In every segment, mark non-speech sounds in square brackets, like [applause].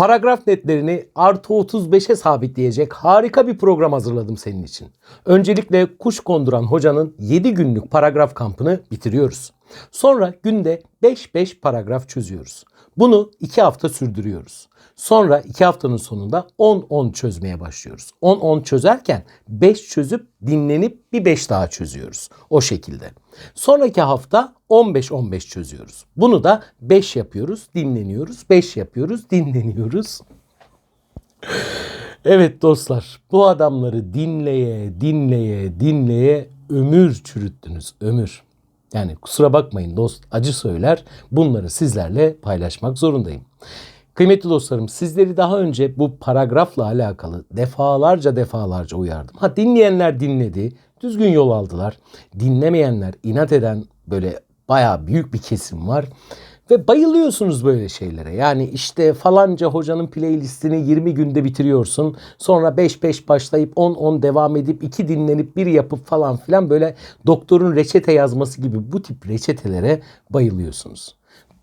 Paragraf netlerini artı 35'e sabitleyecek harika bir program hazırladım senin için. Öncelikle kuş konduran hocanın 7 günlük paragraf kampını bitiriyoruz. Sonra günde 5-5 paragraf çözüyoruz. Bunu 2 hafta sürdürüyoruz. Sonra 2 haftanın sonunda 10-10 çözmeye başlıyoruz. 10-10 çözerken 5 çözüp dinlenip bir 5 daha çözüyoruz. O şekilde. Sonraki hafta 15-15 çözüyoruz. Bunu da 5 yapıyoruz, dinleniyoruz. 5 yapıyoruz, dinleniyoruz. Evet dostlar, bu adamları dinleye, dinleye, dinleye ömür çürüttünüz, ömür. Yani kusura bakmayın dost acı söyler. Bunları sizlerle paylaşmak zorundayım. Kıymetli dostlarım sizleri daha önce bu paragrafla alakalı defalarca defalarca uyardım. Ha dinleyenler dinledi, düzgün yol aldılar. Dinlemeyenler, inat eden böyle bayağı büyük bir kesim var. Ve bayılıyorsunuz böyle şeylere. Yani işte falanca hocanın playlistini 20 günde bitiriyorsun. Sonra 5-5 başlayıp 10-10 devam edip 2 dinlenip 1 yapıp falan filan böyle doktorun reçete yazması gibi bu tip reçetelere bayılıyorsunuz.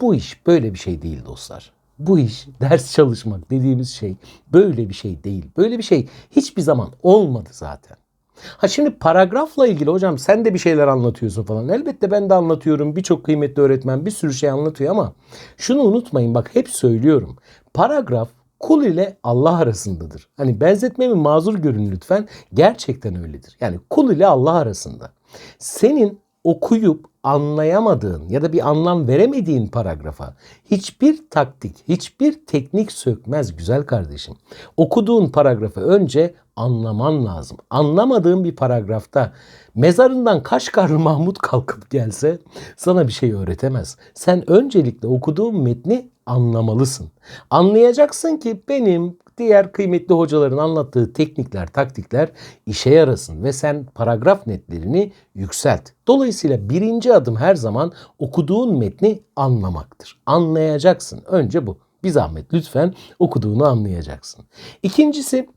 Bu iş böyle bir şey değil dostlar. Bu iş ders çalışmak dediğimiz şey böyle bir şey değil. Böyle bir şey hiçbir zaman olmadı zaten. Ha şimdi paragrafla ilgili hocam sen de bir şeyler anlatıyorsun falan. Elbette ben de anlatıyorum. Birçok kıymetli öğretmen bir sürü şey anlatıyor ama şunu unutmayın bak hep söylüyorum. Paragraf kul ile Allah arasındadır. Hani benzetmemi mazur görün lütfen. Gerçekten öyledir. Yani kul ile Allah arasında. Senin okuyup anlayamadığın ya da bir anlam veremediğin paragrafa hiçbir taktik, hiçbir teknik sökmez güzel kardeşim. Okuduğun paragrafı önce anlaman lazım. Anlamadığın bir paragrafta mezarından Kaşgarlı Mahmut kalkıp gelse sana bir şey öğretemez. Sen öncelikle okuduğun metni anlamalısın. Anlayacaksın ki benim diğer kıymetli hocaların anlattığı teknikler, taktikler işe yarasın ve sen paragraf netlerini yükselt. Dolayısıyla birinci adım her zaman okuduğun metni anlamaktır. Anlayacaksın. Önce bu. Bir zahmet lütfen okuduğunu anlayacaksın. İkincisi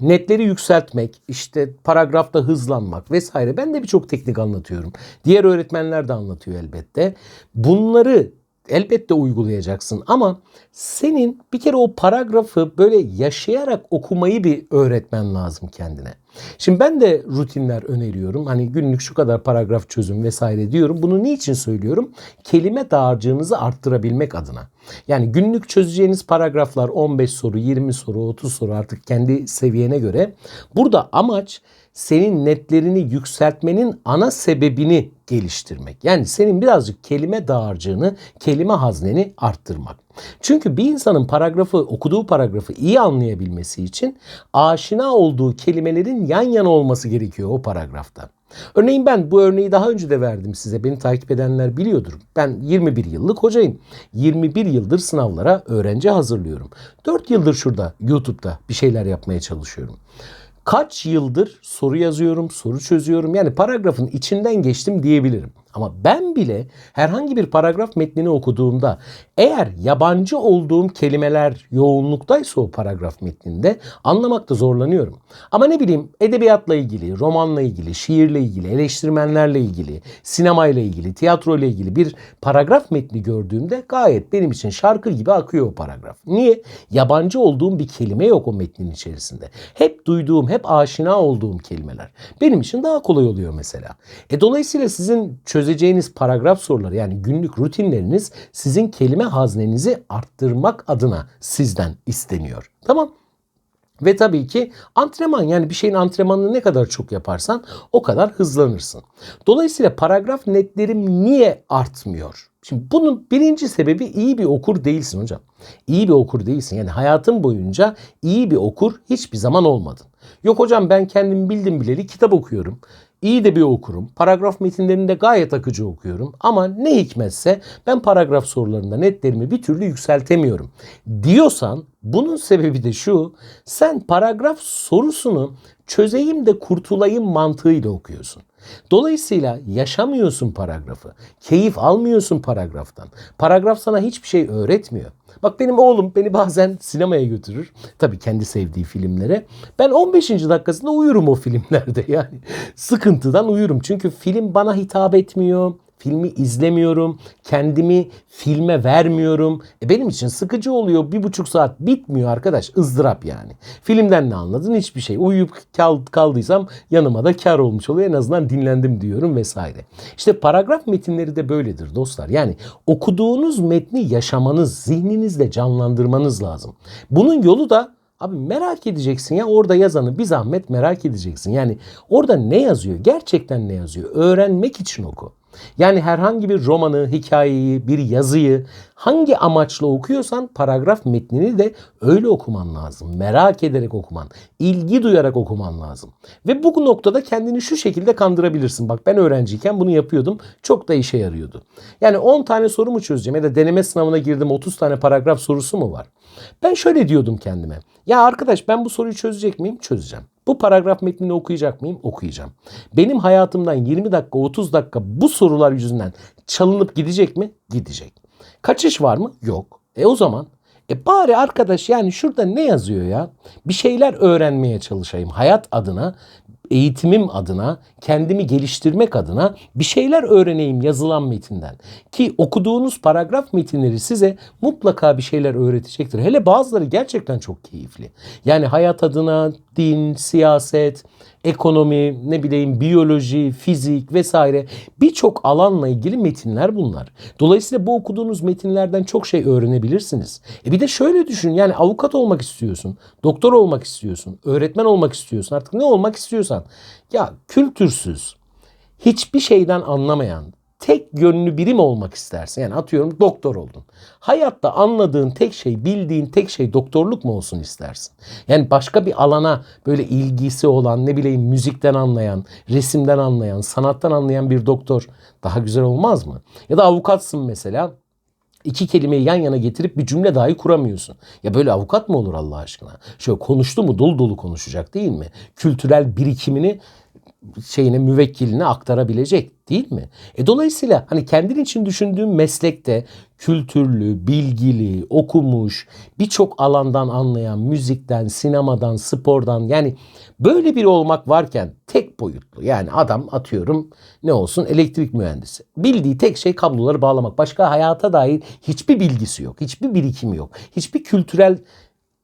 netleri yükseltmek, işte paragrafta hızlanmak vesaire. Ben de birçok teknik anlatıyorum. Diğer öğretmenler de anlatıyor elbette. Bunları elbette uygulayacaksın ama senin bir kere o paragrafı böyle yaşayarak okumayı bir öğretmen lazım kendine. Şimdi ben de rutinler öneriyorum. Hani günlük şu kadar paragraf çözüm vesaire diyorum. Bunu niçin söylüyorum? Kelime dağarcığınızı arttırabilmek adına. Yani günlük çözeceğiniz paragraflar 15 soru, 20 soru, 30 soru artık kendi seviyene göre. Burada amaç senin netlerini yükseltmenin ana sebebini geliştirmek. Yani senin birazcık kelime dağarcığını, kelime hazneni arttırmak. Çünkü bir insanın paragrafı, okuduğu paragrafı iyi anlayabilmesi için aşina olduğu kelimelerin yan yana olması gerekiyor o paragrafta. Örneğin ben bu örneği daha önce de verdim size. Beni takip edenler biliyordur. Ben 21 yıllık hocayım. 21 yıldır sınavlara öğrenci hazırlıyorum. 4 yıldır şurada YouTube'da bir şeyler yapmaya çalışıyorum. Kaç yıldır soru yazıyorum, soru çözüyorum. Yani paragrafın içinden geçtim diyebilirim. Ama ben bile herhangi bir paragraf metnini okuduğumda eğer yabancı olduğum kelimeler yoğunluktaysa o paragraf metninde anlamakta zorlanıyorum. Ama ne bileyim edebiyatla ilgili, romanla ilgili, şiirle ilgili, eleştirmenlerle ilgili, sinemayla ilgili, tiyatro ile ilgili bir paragraf metni gördüğümde gayet benim için şarkı gibi akıyor o paragraf. Niye? Yabancı olduğum bir kelime yok o metnin içerisinde. Hep duyduğum, hep aşina olduğum kelimeler. Benim için daha kolay oluyor mesela. E dolayısıyla sizin çözeceğiniz paragraf soruları yani günlük rutinleriniz sizin kelime haznenizi arttırmak adına sizden isteniyor. Tamam? Ve tabii ki antrenman yani bir şeyin antrenmanını ne kadar çok yaparsan o kadar hızlanırsın. Dolayısıyla paragraf netlerim niye artmıyor? Şimdi bunun birinci sebebi iyi bir okur değilsin hocam. İyi bir okur değilsin. Yani hayatın boyunca iyi bir okur hiçbir zaman olmadın. Yok hocam ben kendim bildim bileli kitap okuyorum. İyi de bir okurum. Paragraf metinlerini de gayet akıcı okuyorum. Ama ne hikmetse ben paragraf sorularında netlerimi bir türlü yükseltemiyorum. Diyorsan bunun sebebi de şu. Sen paragraf sorusunu çözeyim de kurtulayım mantığıyla okuyorsun. Dolayısıyla yaşamıyorsun paragrafı. Keyif almıyorsun paragraftan. Paragraf sana hiçbir şey öğretmiyor. Bak benim oğlum beni bazen sinemaya götürür. Tabii kendi sevdiği filmlere. Ben 15. dakikasında uyurum o filmlerde [laughs] yani. Sıkıntıdan uyurum. Çünkü film bana hitap etmiyor. Filmi izlemiyorum. Kendimi filme vermiyorum. E benim için sıkıcı oluyor. Bir buçuk saat bitmiyor arkadaş. ızdırap yani. Filmden ne anladın? Hiçbir şey. Uyuyup kal- kaldıysam yanıma da kar olmuş oluyor. En azından dinlendim diyorum vesaire. İşte paragraf metinleri de böyledir dostlar. Yani okuduğunuz metni yaşamanız, zihninizle canlandırmanız lazım. Bunun yolu da Abi merak edeceksin ya orada yazanı bir zahmet merak edeceksin. Yani orada ne yazıyor? Gerçekten ne yazıyor? Öğrenmek için oku. Yani herhangi bir romanı, hikayeyi, bir yazıyı hangi amaçla okuyorsan paragraf metnini de öyle okuman lazım. Merak ederek okuman, ilgi duyarak okuman lazım. Ve bu noktada kendini şu şekilde kandırabilirsin. Bak ben öğrenciyken bunu yapıyordum. Çok da işe yarıyordu. Yani 10 tane soru mu çözeceğim ya da deneme sınavına girdim 30 tane paragraf sorusu mu var? Ben şöyle diyordum kendime. Ya arkadaş ben bu soruyu çözecek miyim? Çözeceğim. Bu paragraf metnini okuyacak mıyım? Okuyacağım. Benim hayatımdan 20 dakika 30 dakika bu sorular yüzünden çalınıp gidecek mi? Gidecek. Kaçış var mı? Yok. E o zaman e bari arkadaş yani şurada ne yazıyor ya? Bir şeyler öğrenmeye çalışayım hayat adına eğitimim adına, kendimi geliştirmek adına bir şeyler öğreneyim yazılan metinden. Ki okuduğunuz paragraf metinleri size mutlaka bir şeyler öğretecektir. Hele bazıları gerçekten çok keyifli. Yani hayat adına din, siyaset, ekonomi, ne bileyim biyoloji, fizik vesaire birçok alanla ilgili metinler bunlar. Dolayısıyla bu okuduğunuz metinlerden çok şey öğrenebilirsiniz. E bir de şöyle düşün yani avukat olmak istiyorsun, doktor olmak istiyorsun, öğretmen olmak istiyorsun artık ne olmak istiyorsan. Ya kültürsüz, hiçbir şeyden anlamayan, tek yönlü birim olmak istersin. Yani atıyorum doktor oldun. Hayatta anladığın tek şey, bildiğin tek şey doktorluk mu olsun istersin? Yani başka bir alana böyle ilgisi olan, ne bileyim müzikten anlayan, resimden anlayan, sanattan anlayan bir doktor daha güzel olmaz mı? Ya da avukatsın mesela iki kelimeyi yan yana getirip bir cümle dahi kuramıyorsun. Ya böyle avukat mı olur Allah aşkına? Şöyle konuştu mu dolu dolu konuşacak değil mi? Kültürel birikimini şeyine müvekkiline aktarabilecek değil mi? E dolayısıyla hani kendin için düşündüğün meslekte kültürlü, bilgili, okumuş, birçok alandan anlayan, müzikten, sinemadan, spordan yani böyle biri olmak varken tek boyutlu yani adam atıyorum ne olsun elektrik mühendisi. Bildiği tek şey kabloları bağlamak. Başka hayata dair hiçbir bilgisi yok, hiçbir birikimi yok, hiçbir kültürel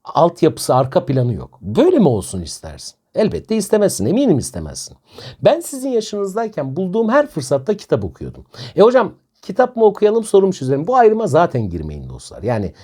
altyapısı, arka planı yok. Böyle mi olsun istersin? Elbette istemezsin. Eminim istemezsin. Ben sizin yaşınızdayken bulduğum her fırsatta kitap okuyordum. E hocam kitap mı okuyalım sorum çözelim. Bu ayrıma zaten girmeyin dostlar. Yani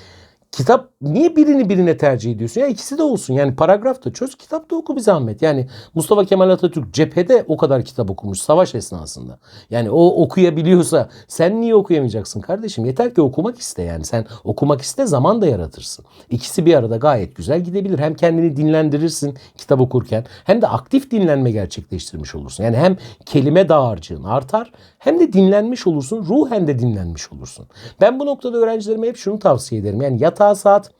kitap niye birini birine tercih ediyorsun? Ya ikisi de olsun. Yani paragraf da çöz, kitap da oku bir zahmet. Yani Mustafa Kemal Atatürk cephede o kadar kitap okumuş savaş esnasında. Yani o okuyabiliyorsa sen niye okuyamayacaksın kardeşim? Yeter ki okumak iste yani. Sen okumak iste zaman da yaratırsın. İkisi bir arada gayet güzel gidebilir. Hem kendini dinlendirirsin kitap okurken hem de aktif dinlenme gerçekleştirmiş olursun. Yani hem kelime dağarcığın artar hem de dinlenmiş olursun. Ruhen de dinlenmiş olursun. Ben bu noktada öğrencilerime hep şunu tavsiye ederim. Yani yatağa saat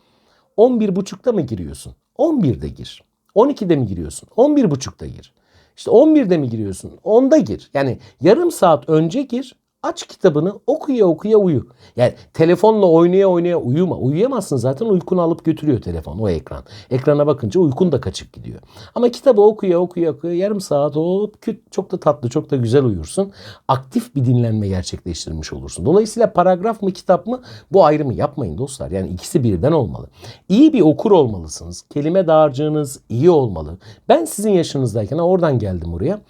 11.30'da mı giriyorsun? 11'de gir. 12'de mi giriyorsun? 11.30'da gir. İşte 11'de mi giriyorsun? 10'da gir. Yani yarım saat önce gir. Aç kitabını okuya okuya uyu. Yani telefonla oynaya oynaya uyuma. Uyuyamazsın zaten uykunu alıp götürüyor telefon o ekran. Ekrana bakınca uykun da kaçıp gidiyor. Ama kitabı okuya okuya okuya yarım saat hop küt çok da tatlı çok da güzel uyursun. Aktif bir dinlenme gerçekleştirmiş olursun. Dolayısıyla paragraf mı kitap mı bu ayrımı yapmayın dostlar. Yani ikisi birden olmalı. İyi bir okur olmalısınız. Kelime dağarcığınız iyi olmalı. Ben sizin yaşınızdayken oradan geldim oraya.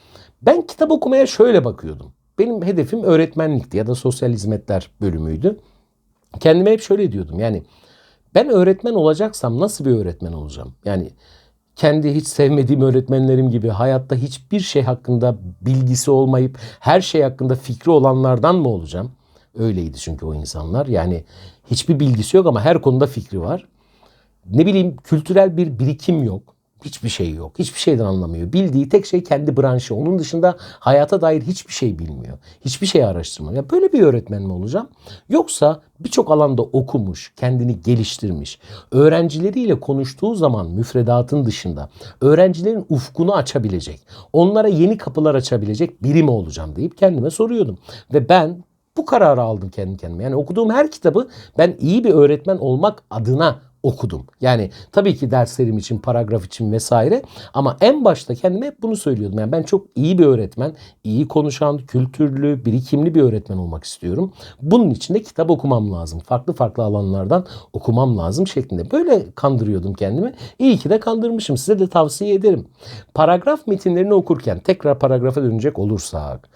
Ben kitap okumaya şöyle bakıyordum. Benim hedefim öğretmenlikti ya da sosyal hizmetler bölümüydü. Kendime hep şöyle diyordum yani ben öğretmen olacaksam nasıl bir öğretmen olacağım? Yani kendi hiç sevmediğim öğretmenlerim gibi hayatta hiçbir şey hakkında bilgisi olmayıp her şey hakkında fikri olanlardan mı olacağım? Öyleydi çünkü o insanlar. Yani hiçbir bilgisi yok ama her konuda fikri var. Ne bileyim kültürel bir birikim yok. Hiçbir şey yok. Hiçbir şeyden anlamıyor. Bildiği tek şey kendi branşı. Onun dışında hayata dair hiçbir şey bilmiyor. Hiçbir şey araştırmıyor. Ya böyle bir öğretmen mi olacağım? Yoksa birçok alanda okumuş, kendini geliştirmiş, öğrencileriyle konuştuğu zaman müfredatın dışında öğrencilerin ufkunu açabilecek, onlara yeni kapılar açabilecek biri mi olacağım deyip kendime soruyordum. Ve ben bu kararı aldım kendi kendime. Yani okuduğum her kitabı ben iyi bir öğretmen olmak adına okudum. Yani tabii ki derslerim için, paragraf için vesaire ama en başta kendime hep bunu söylüyordum. Yani ben çok iyi bir öğretmen, iyi konuşan, kültürlü, birikimli bir öğretmen olmak istiyorum. Bunun için de kitap okumam lazım. Farklı farklı alanlardan okumam lazım şeklinde. Böyle kandırıyordum kendimi. İyi ki de kandırmışım. Size de tavsiye ederim. Paragraf metinlerini okurken tekrar paragrafa dönecek olursak.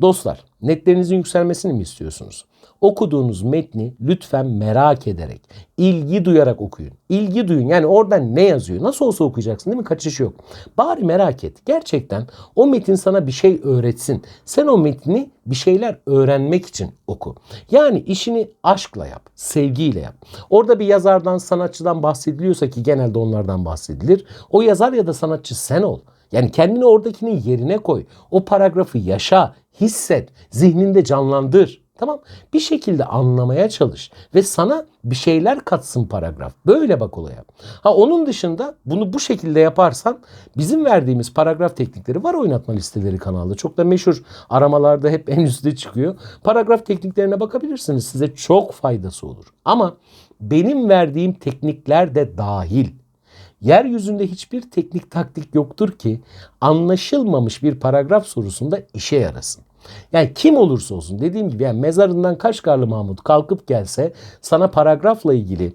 Dostlar netlerinizin yükselmesini mi istiyorsunuz? Okuduğunuz metni lütfen merak ederek, ilgi duyarak okuyun. İlgi duyun. Yani orada ne yazıyor? Nasıl olsa okuyacaksın değil mi? Kaçış yok. Bari merak et. Gerçekten o metin sana bir şey öğretsin. Sen o metni bir şeyler öğrenmek için oku. Yani işini aşkla yap, sevgiyle yap. Orada bir yazardan, sanatçıdan bahsediliyorsa ki genelde onlardan bahsedilir. O yazar ya da sanatçı sen ol. Yani kendini oradakinin yerine koy. O paragrafı yaşa, hisset, zihninde canlandır. Tamam bir şekilde anlamaya çalış ve sana bir şeyler katsın paragraf. Böyle bak olaya. Ha onun dışında bunu bu şekilde yaparsan bizim verdiğimiz paragraf teknikleri var oynatma listeleri kanalda. Çok da meşhur aramalarda hep en üstte çıkıyor. Paragraf tekniklerine bakabilirsiniz. Size çok faydası olur. Ama benim verdiğim teknikler de dahil. Yeryüzünde hiçbir teknik taktik yoktur ki anlaşılmamış bir paragraf sorusunda işe yarasın. Yani kim olursa olsun dediğim gibi yani mezarından Kaşgarlı Mahmut kalkıp gelse sana paragrafla ilgili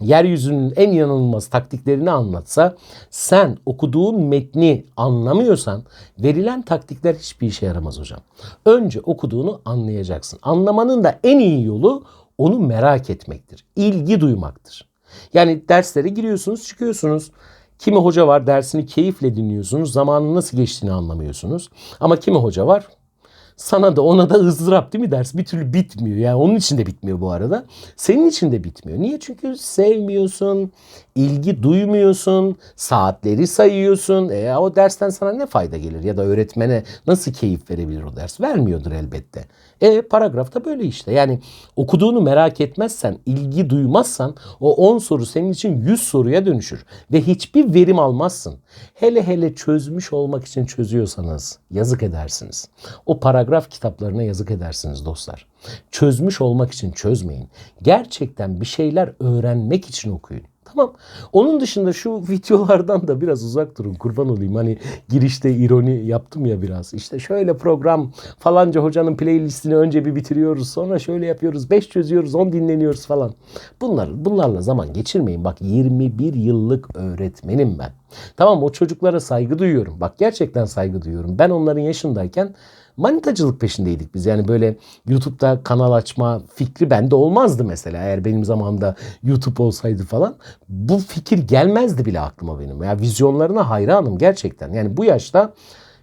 yeryüzünün en yanılmaz taktiklerini anlatsa sen okuduğun metni anlamıyorsan verilen taktikler hiçbir işe yaramaz hocam. Önce okuduğunu anlayacaksın. Anlamanın da en iyi yolu onu merak etmektir. İlgi duymaktır. Yani derslere giriyorsunuz çıkıyorsunuz. Kimi hoca var dersini keyifle dinliyorsunuz. Zamanın nasıl geçtiğini anlamıyorsunuz. Ama kimi hoca var sana da ona da ızdırap değil mi ders? Bir türlü bitmiyor. Yani onun için de bitmiyor bu arada. Senin için de bitmiyor. Niye? Çünkü sevmiyorsun, ilgi duymuyorsun, saatleri sayıyorsun. E, o dersten sana ne fayda gelir? Ya da öğretmene nasıl keyif verebilir o ders? Vermiyordur elbette. E paragrafta böyle işte. Yani okuduğunu merak etmezsen, ilgi duymazsan o 10 soru senin için 100 soruya dönüşür. Ve hiçbir verim almazsın. Hele hele çözmüş olmak için çözüyorsanız yazık edersiniz. O paragraf kitaplarına yazık edersiniz dostlar. Çözmüş olmak için çözmeyin. Gerçekten bir şeyler öğrenmek için okuyun. Tamam. Onun dışında şu videolardan da biraz uzak durun. Kurban olayım. Hani girişte ironi yaptım ya biraz. İşte şöyle program falanca hocanın playlistini önce bir bitiriyoruz. Sonra şöyle yapıyoruz. 5 çözüyoruz. 10 dinleniyoruz falan. Bunlar, bunlarla zaman geçirmeyin. Bak 21 yıllık öğretmenim ben. Tamam o çocuklara saygı duyuyorum. Bak gerçekten saygı duyuyorum. Ben onların yaşındayken manitacılık peşindeydik biz. Yani böyle YouTube'da kanal açma fikri bende olmazdı mesela. Eğer benim zamanımda YouTube olsaydı falan. Bu fikir gelmezdi bile aklıma benim. Ya vizyonlarına hayranım gerçekten. Yani bu yaşta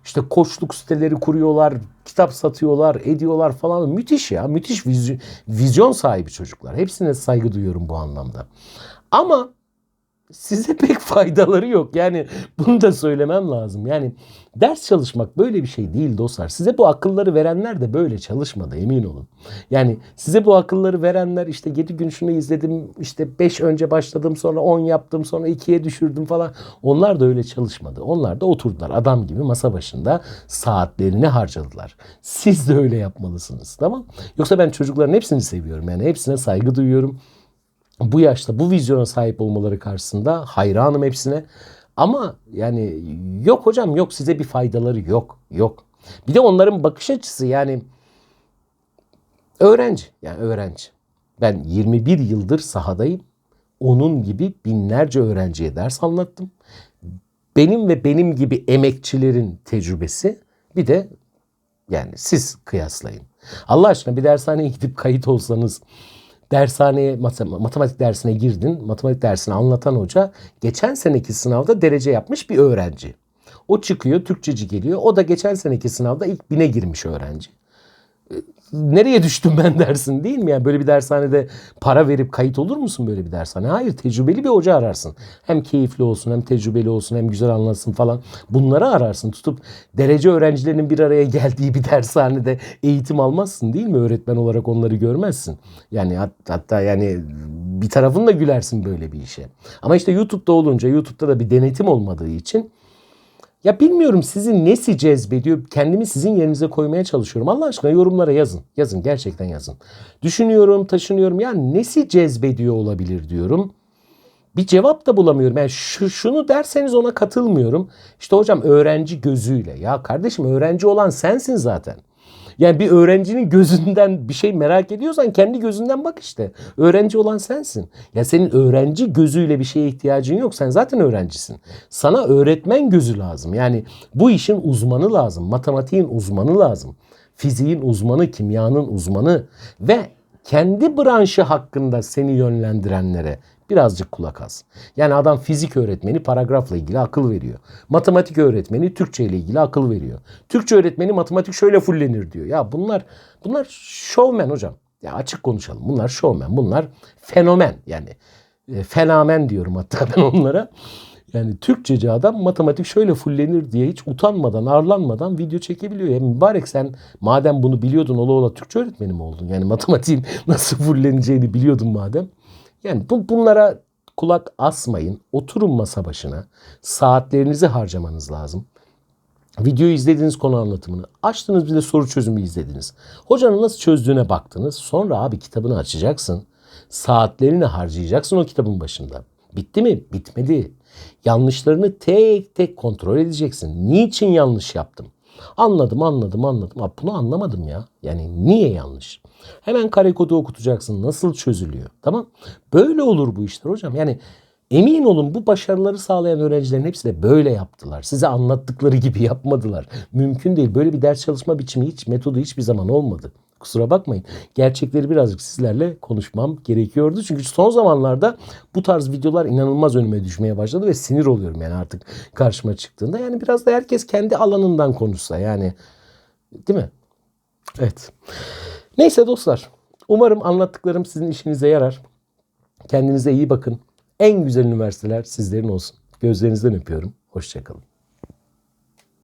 işte koçluk siteleri kuruyorlar, kitap satıyorlar, ediyorlar falan. Müthiş ya. Müthiş vizyon, sahibi çocuklar. Hepsine saygı duyuyorum bu anlamda. Ama size [laughs] pek faydaları yok. Yani bunu da söylemem lazım. Yani ders çalışmak böyle bir şey değil dostlar. Size bu akılları verenler de böyle çalışmadı emin olun. Yani size bu akılları verenler işte 7 gün şunu izledim, işte 5 önce başladım, sonra 10 yaptım, sonra 2'ye düşürdüm falan. Onlar da öyle çalışmadı. Onlar da oturdular adam gibi masa başında saatlerini harcadılar. Siz de öyle yapmalısınız tamam? Yoksa ben çocukların hepsini seviyorum. Yani hepsine saygı duyuyorum bu yaşta bu vizyona sahip olmaları karşısında hayranım hepsine. Ama yani yok hocam yok size bir faydaları yok. Yok. Bir de onların bakış açısı yani öğrenci yani öğrenci. Ben 21 yıldır sahadayım. Onun gibi binlerce öğrenciye ders anlattım. Benim ve benim gibi emekçilerin tecrübesi bir de yani siz kıyaslayın. Allah aşkına bir dershaneye gidip kayıt olsanız dershaneye matematik dersine girdin. Matematik dersini anlatan hoca geçen seneki sınavda derece yapmış bir öğrenci. O çıkıyor, Türkçeci geliyor. O da geçen seneki sınavda ilk bine girmiş öğrenci nereye düştüm ben [laughs] dersin değil mi? Yani böyle bir dershanede para verip kayıt olur musun böyle bir dershane? Hayır tecrübeli bir hoca ararsın. Hem keyifli olsun hem tecrübeli olsun hem güzel anlatsın falan. Bunları ararsın. Tutup derece öğrencilerinin bir araya [laughs] geldiği bir dershanede eğitim almazsın değil mi? Öğretmen olarak onları görmezsin. Yani hat, hatta yani bir tarafın da gülersin böyle bir işe. Ama işte YouTube'da olunca YouTube'da da bir denetim olmadığı için ya bilmiyorum sizi nesi cezbediyor. Kendimi sizin yerinize koymaya çalışıyorum. Allah aşkına yorumlara yazın. Yazın gerçekten yazın. Düşünüyorum, taşınıyorum. Ya nesi cezbediyor olabilir diyorum. bir cevap da bulamıyorum. Yani şu, şunu derseniz ona katılmıyorum. İşte hocam öğrenci gözüyle. Ya kardeşim öğrenci olan sensin zaten. Yani bir öğrencinin gözünden bir şey merak ediyorsan kendi gözünden bak işte. Öğrenci olan sensin. Ya senin öğrenci gözüyle bir şeye ihtiyacın yok. Sen zaten öğrencisin. Sana öğretmen gözü lazım. Yani bu işin uzmanı lazım. Matematiğin uzmanı lazım. Fiziğin uzmanı, kimyanın uzmanı ve kendi branşı hakkında seni yönlendirenlere birazcık kulak as. Yani adam fizik öğretmeni paragrafla ilgili akıl veriyor. Matematik öğretmeni Türkçe ile ilgili akıl veriyor. Türkçe öğretmeni matematik şöyle fullenir diyor. Ya bunlar bunlar şovmen hocam. Ya açık konuşalım. Bunlar şovmen. Bunlar fenomen yani. E, fenomen diyorum hatta [laughs] ben onlara. Yani Türkçeci adam matematik şöyle fullenir diye hiç utanmadan, arlanmadan video çekebiliyor. Ya mübarek sen madem bunu biliyordun ola ola Türkçe öğretmeni mi oldun? Yani matematiğin [laughs] nasıl fulleneceğini biliyordun madem. Yani bu, bunlara kulak asmayın. Oturun masa başına. Saatlerinizi harcamanız lazım. Videoyu izlediğiniz konu anlatımını, açtınız bir de soru çözümü izlediniz. Hocanın nasıl çözdüğüne baktınız. Sonra abi kitabını açacaksın. Saatlerini harcayacaksın o kitabın başında. Bitti mi? Bitmedi. Yanlışlarını tek tek kontrol edeceksin. Niçin yanlış yaptım? Anladım, anladım, anladım. Abi bunu anlamadım ya. Yani niye yanlış? Hemen kare kodu okutacaksın. Nasıl çözülüyor? Tamam. Böyle olur bu işler hocam. Yani emin olun bu başarıları sağlayan öğrencilerin hepsi de böyle yaptılar. Size anlattıkları gibi yapmadılar. Mümkün değil. Böyle bir ders çalışma biçimi hiç, metodu hiçbir zaman olmadı. Kusura bakmayın. Gerçekleri birazcık sizlerle konuşmam gerekiyordu. Çünkü son zamanlarda bu tarz videolar inanılmaz önüme düşmeye başladı ve sinir oluyorum yani artık karşıma çıktığında. Yani biraz da herkes kendi alanından konuşsa yani değil mi? Evet. Neyse dostlar. Umarım anlattıklarım sizin işinize yarar. Kendinize iyi bakın. En güzel üniversiteler sizlerin olsun. Gözlerinizden öpüyorum. Hoşçakalın.